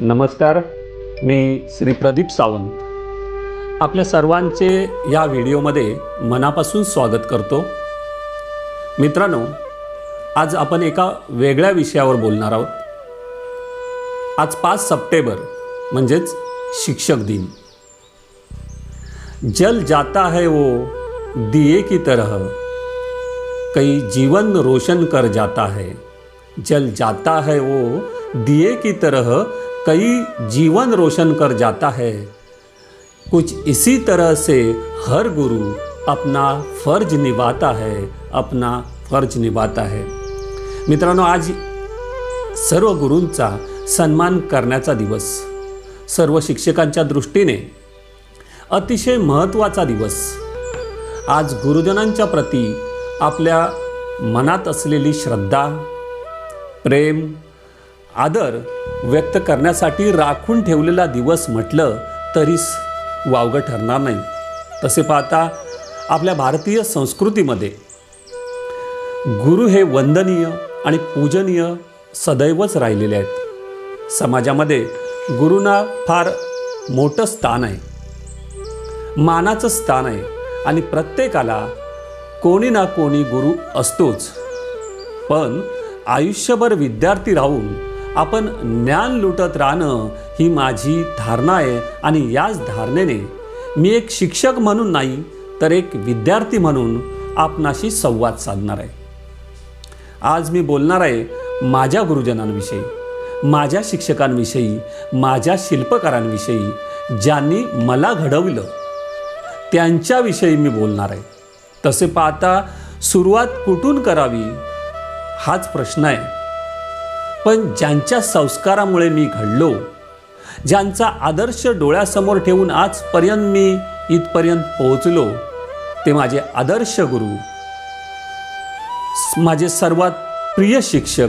नमस्कार मी श्री प्रदीप सावंत. आपल्या सर्वांचे या व्हिडिओमध्ये मनापासून स्वागत करतो. मित्रांनो आज आपण एका वेगळ्या विषयावर बोलणार आहोत. आज पाच सप्टेंबर म्हणजेच शिक्षक दिन. जल जाता है वो दिए की तरह. कई जीवन रोशन कर जाता है. जल जाता है वो दिए की तरह कई जीवन रोशन कर जाता है। कुछ इसी तरह से हर गुरु अपना फर्ज निभाता है अपना फर्ज निभाता है। मित्रांनो आज सर्व गुरूंचा सन्मान करण्याचा दिवस सर्व शिक्षकांच्या दृष्टीने अतिशय महत्त्वाचा दिवस। आज गुरुजनांच्या प्रती आपल्या मनात असलेली श्रद्धा प्रेम आदर व्यक्त करण्यासाठी राखून ठेवलेला दिवस म्हटलं तरीच वावगं ठरणार नाही. तसे पाहता आपल्या भारतीय संस्कृतीमध्ये गुरु हे वंदनीय आणि पूजनीय सदैवच राहिलेले आहेत. समाजामध्ये गुरुना फार मोठं स्थान आहे. मानाचं स्थान आहे आणि प्रत्येकाला कोणी ना कोणी गुरु असतोच. पण आयुष्यभर विद्यार्थी राहून आपण ज्ञान लुटत राहणं ही माझी धारणा आहे आणि याच धारणेने मी एक शिक्षक म्हणून नाही तर एक विद्यार्थी म्हणून आपणाशी संवाद साधणार आहे. आज मी बोलणार आहे माझ्या गुरुजनांविषयी माझ्या शिक्षकांविषयी माझ्या शिल्पकारांविषयी ज्यांनी मला घडवलं. त्यांच्याविषयी मी बोलणार आहे. तसे पाहता सुरुवात कुठून करावी हाच प्रश्न आहे. पण ज्यांच्या संस्कारामुळे मी घडलो ज्यांचा आदर्श डोळ्यासमोर ठेवून आजपर्यंत मी इथपर्यंत पोहोचलो ते माझे आदर्श गुरु माझे सर्वात प्रिय शिक्षक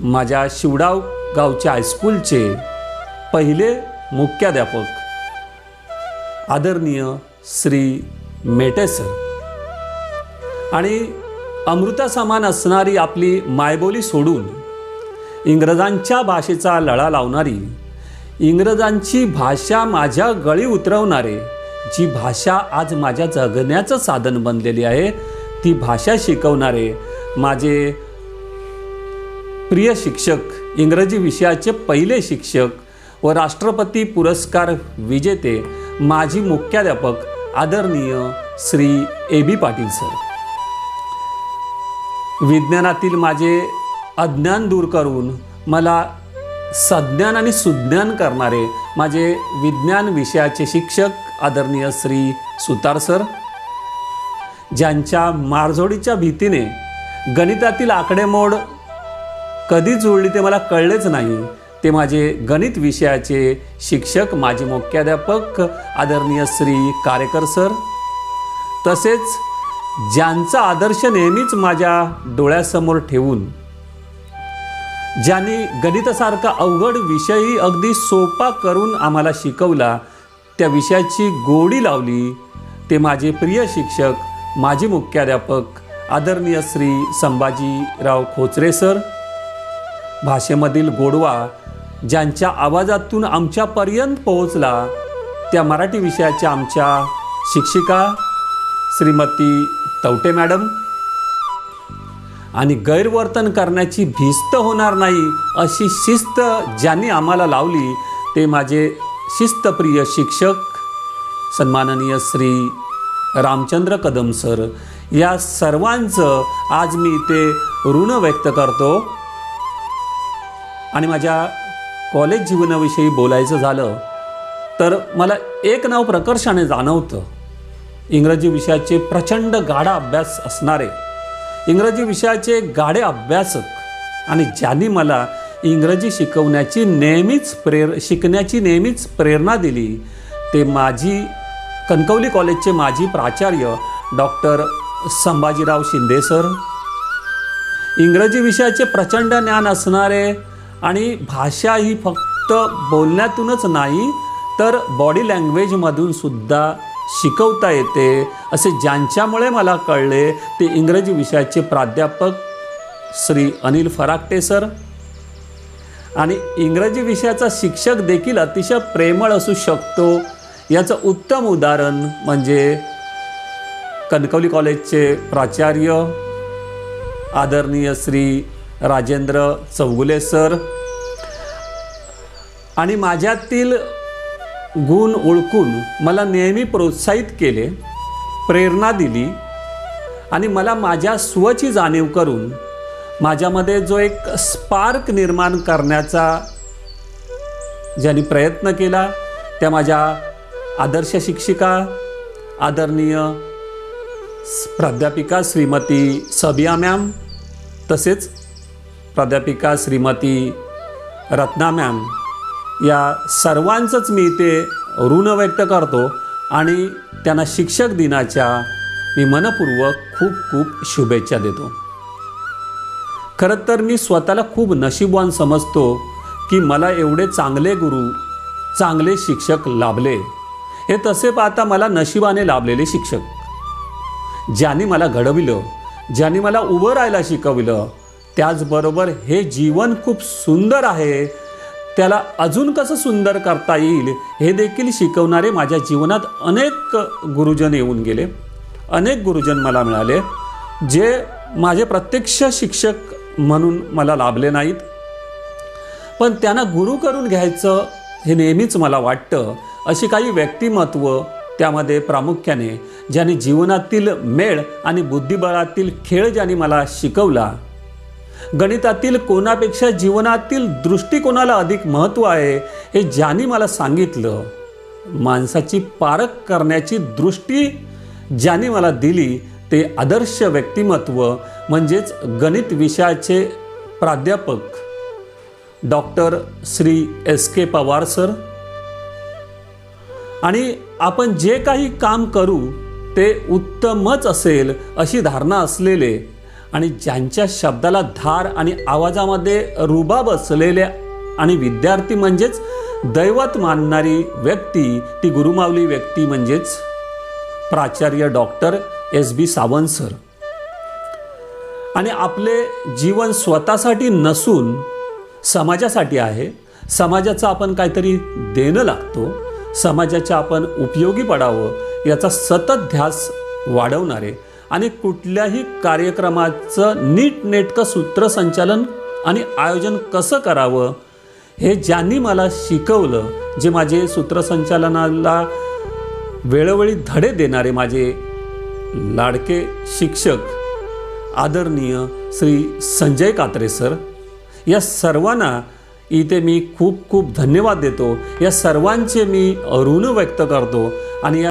माझ्या शिवडाव गावच्या हायस्कूलचे पहिले मुख्याध्यापक आदरणीय श्री मेटे सर. आणि अमृता समान असणारी आपली मायबोली सोडून इंग्रजांच्या भाषेचा लळा लावणारी इंग्रजांची भाषा माझ्या गळी उतरवणारे जी भाषा आज माझ्या जगण्याचं साधन बनलेली आहे ती भाषा शिकवणारे माझे प्रिय शिक्षक इंग्रजी विषयाचे पहिले शिक्षक व राष्ट्रपती पुरस्कार विजेते माजी मुख्याध्यापक आदरणीय Shri A B Patil sir. विज्ञानातील माझे अज्ञान दूर करून मला सज्ञान आणि सुज्ञान करणारे माझे विज्ञान विषयाचे शिक्षक आदरणीय श्री सुतार सर ज्यांच्या मारझोडीच्या भीतीने गणितातील आकडेमोड कधी जुळली ते मला कळलेच नाही ते माझे गणित विषयाचे शिक्षक माजी मुख्याध्यापक आदरणीय श्री कारेकर सर तसेच ज्यांचा आदर्श नेहमीच माझ्या डोळ्यासमोर ठेवून ज्यांनी गणितासारखा अवघड विषयही अगदी सोपा करून आम्हाला शिकवला त्या विषयाची गोडी लावली. ते माझे प्रिय शिक्षक माजी मुख्याध्यापक आदरणीय श्री संभाजीराव खोचरे सर भाषेमधील गोडवा ज्यांच्या आवाजातून आमच्यापर्यंत पोहोचला त्या मराठी विषयाच्या आमच्या शिक्षिका श्रीमती तवटे मॅडम आणि गैरवर्तन करण्याची भिस्त होणार नाही अशी शिस्त ज्यांनी आम्हाला लावली ते माझे शिस्तप्रिय शिक्षक सन्माननीय श्री रामचंद्र कदम सर या सर्वांचं आज मी इथे ऋण व्यक्त करतो. आणि माझ्या कॉलेज जीवनाविषयी बोलायचं झालं तर मला एक नाव प्रकर्षाने जाणवतं. इंग्रजी विषयाचे प्रचंड गाढा अभ्यास असणारे इंग्रजी विषयाचे गाडे अभ्यासक. आणि ज्यांनी मला इंग्रजी शिकवण्याची नेहमीच प्रेर शिकण्याची नेहमीच प्रेरणा दिली ते माझी कणकवली कॉलेजचे माजी प्राचार्य डॉक्टर संभाजीराव शिंदे सर. इंग्रजी विषयाचे प्रचंड ज्ञान असणारे आणि भाषा ही फक्त बोलण्यातूनच नाही तर बॉडी लँग्वेजमधून सुद्धा शिकवता येते. असे ज्यांच्यामुळे मला कळले ते इंग्रजी विषयाचे प्राध्यापक श्री अनिल फराकटे सर. आणि इंग्रजी विषयाचा शिक्षक देखील अतिशय प्रेमळ असू शकतो. याचं उत्तम उदाहरण म्हणजे कणकवली कॉलेजचे प्राचार्य आदरणीय श्री राजेंद्र चौगुले सर. आणि माझ्यातील गुण ओळखून मला नेहमी प्रोत्साहित केले प्रेरणा दिली आणि मला माझ्या स्वची जाणीव करून माझ्यामध्ये जो एक स्पार्क निर्माण करण्याचा ज्यांनी प्रयत्न केला त्या माझ्या आदर्श शिक्षिका आदरणीय प्राध्यापिका श्रीमती सबिया मॅम तसेच प्राध्यापिका श्रीमती रत्ना मॅम या सर्वांचंच मी इथे ऋण व्यक्त करतो आणि त्यांना शिक्षक दिनाच्या मी मनपूर्वक खूप खूप शुभेच्छा देतो. खरं तर मी स्वतःला खूप नशीबवान समजतो की मला एवढे चांगले गुरु चांगले शिक्षक लाभले. हे तसे पाहता मला नशिबाने लाभलेले शिक्षक. ज्यांनी मला घडविलं ज्यांनी मला उभं राहायला शिकविलं त्याचबरोबर हे जीवन खूप सुंदर आहे त्याला अजून कसं सुंदर करता येईल हे देखील शिकवणारे माझ्या जीवनात अनेक गुरुजन येऊन गेले. अनेक गुरुजन मला मिळाले जे माझे प्रत्यक्ष शिक्षक म्हणून मला लाभले नाहीत. पण त्यांना गुरु करून घ्यायचं हे नेहमीच मला वाटतं अशी काही व्यक्तिमत्व त्यामध्ये प्रामुख्याने ज्यांनी जीवनातील मेळ आणि बुद्धिबळातील खेळ ज्यांनी मला शिकवला गणितातील कोणापेक्षा जीवनातील दृष्टिकोनाला अधिक महत्त्व आहे हे ज्यांनी मला सांगितलं माणसाची पारख करण्याची दृष्टी ज्यांनी मला दिली ते आदर्श व्यक्तिमत्व म्हणजेच गणित विषयाचे प्राध्यापक. Doctor Shri S K Pawar sir. आणि आपण जे काही काम करू ते उत्तमच असेल अशी धारणा असलेले आणि ज्यांच्या शब्दाला धार आणि आवाजामध्ये रुबाब असलेल्या आणि विद्यार्थी म्हणजेच दैवत मानणारी व्यक्ती ती गुरुमावली व्यक्ती म्हणजेच प्राचार्य doctor S B Sawant sir. आणि आपले जीवन स्वतःसाठी नसून समाजासाठी आहे. समाजाचं आपण काहीतरी देणं लागतो. समाजाच्या आपण उपयोगी पडावं याचा सतत ध्यास वाढवणारे आणि कुठल्याही कार्यक्रमाचं नीटनेटकं सूत्रसंचालन आणि आयोजन कसं करावं हे ज्यांनी मला शिकवलं जे माझे सूत्रसंचालनाला वेळोवेळी धडे देणारे माझे लाडके शिक्षक आदरणीय श्री संजय कात्रे सर या सर्वांना इथे मी खूप खूप धन्यवाद देतो. या सर्वांचे मी ऋण व्यक्त करतो आणि या